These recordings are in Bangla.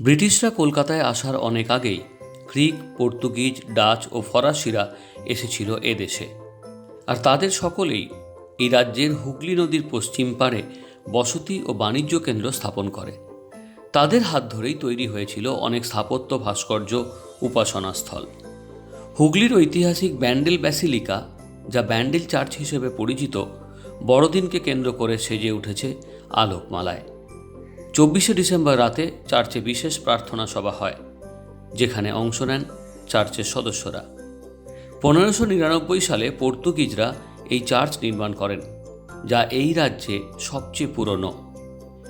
ব্রিটিশরা কলকাতায় আসার অনেক আগেই গ্রিক, পর্তুগিজ, ডাচ ও ফরাসিরা এসেছিল এ দেশে। আর তাদের সকলেই এই রাজ্যের হুগলি নদীর পশ্চিম পাড়ে বসতি ও বাণিজ্য কেন্দ্র স্থাপন করে। তাদের হাত ধরেই তৈরি হয়েছিল অনেক স্থাপত্য, ভাস্কর্য, উপাসনাস্থল। হুগলির ঐতিহাসিক ব্যান্ডেল ব্যাসিলিকা, যা ব্যান্ডেল চার্চ হিসেবে পরিচিত, বড়দিনকে কেন্দ্র করে সেজে উঠেছে আলোকমালায়। চব্বিশে ডিসেম্বর রাতে চার্চে বিশেষ প্রার্থনা সভা হয়, যেখানে অংশ নেন চার্চের সদস্যরা। পনেরোশো নিরানব্বই সালে পর্তুগিজরা এই চার্চ নির্মাণ করেন, যা এই রাজ্যে সবচেয়ে পুরনো।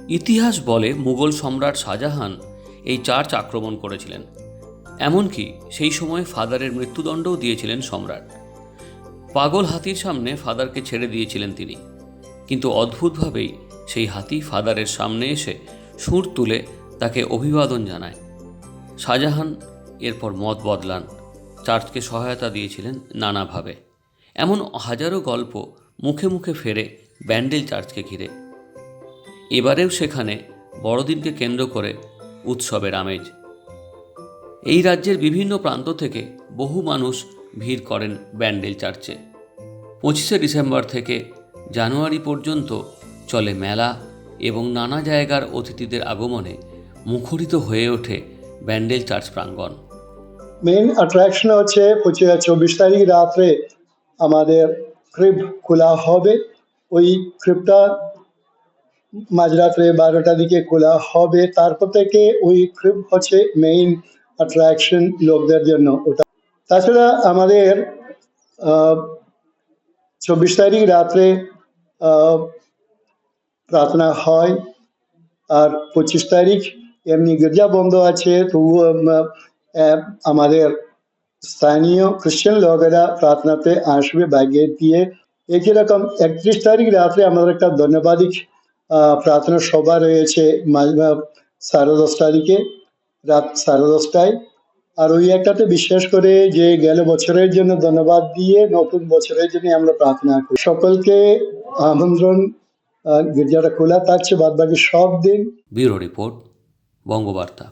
ইতিহাস বলে মুঘল সম্রাট শাহজাহান এই চার্চ আক্রমণ করেছিলেন। এমনকি সেই সময় ফাদারের মৃত্যুদণ্ডও দিয়েছিলেন সম্রাট। পাগল হাতির সামনে ফাদারকে ছেড়ে দিয়েছিলেন তিনি। কিন্তু অদ্ভুতভাবেই সেই হাতি ফাদারের সামনে এসে সুর তুলে তাকে অভিবাদন জানায়। শাহজাহান এরপর মত বদলান। চার্চকে সহায়তা দিয়েছিলেন নানাভাবে। এমন হাজারো গল্প মুখে মুখে ফেরে ব্যান্ডেল চার্চকে ঘিরে। এবারেও সেখানে বড়দিনকে কেন্দ্র করে উৎসবের আমেজ। এই রাজ্যের বিভিন্ন প্রান্ত থেকে বহু মানুষ ভিড় করেন ব্যান্ডেল চার্চে। পঁচিশে ডিসেম্বর থেকে জানুয়ারি পর্যন্ত চলে মেলা এবং নানা জায়গার অতিথিদের আগমনে মুখরিত হয়ে ওঠে ব্যান্ডেল চার্চ প্রাঙ্গণ। মেন অ্যাট্রাকশন হচ্ছে পঁচিশ চব্বিশ তারিখ রাত্রে আমাদের ক্রিপ খোলা হবে। ওই ক্রিপটা মাঝরাত্রে বারোটা দিকে খোলা হবে। তারপর থেকে ওই ক্রিপ হচ্ছে মেইন অ্যাট্রাকশন লোকদের জন্য। ওটা তাছাড়া আমাদের চব্বিশ তারিখ রাত্রে প্রার্থনা হয়। আর পঁচিশ তারিখ এমনি গির্জা বন্ধ আছে, তবুও আমাদের স্থানীয় খ্রিস্টান লোকেরা প্রার্থনাতে আসবে ব্যাগে দিয়ে। একই রকম একত্রিশ তারিখ রাত্রে আমাদের একটা ধন্যবাদিক প্রার্থনা সভা রয়েছে সাড়ে দশ তারিখে, রাত সাড়ে দশটায়। আর ওই একটাতে বিশেষ করে যে গেল বছরের জন্য ধন্যবাদ দিয়ে নতুন বছরের জন্য আমরা প্রার্থনা করি। সকলকে আমন্ত্রণ গির্জাটা খোলা থাকছে বাদ বাকি সব দিন ব্যুরো রিপোর্ট বঙ্গবার্তা।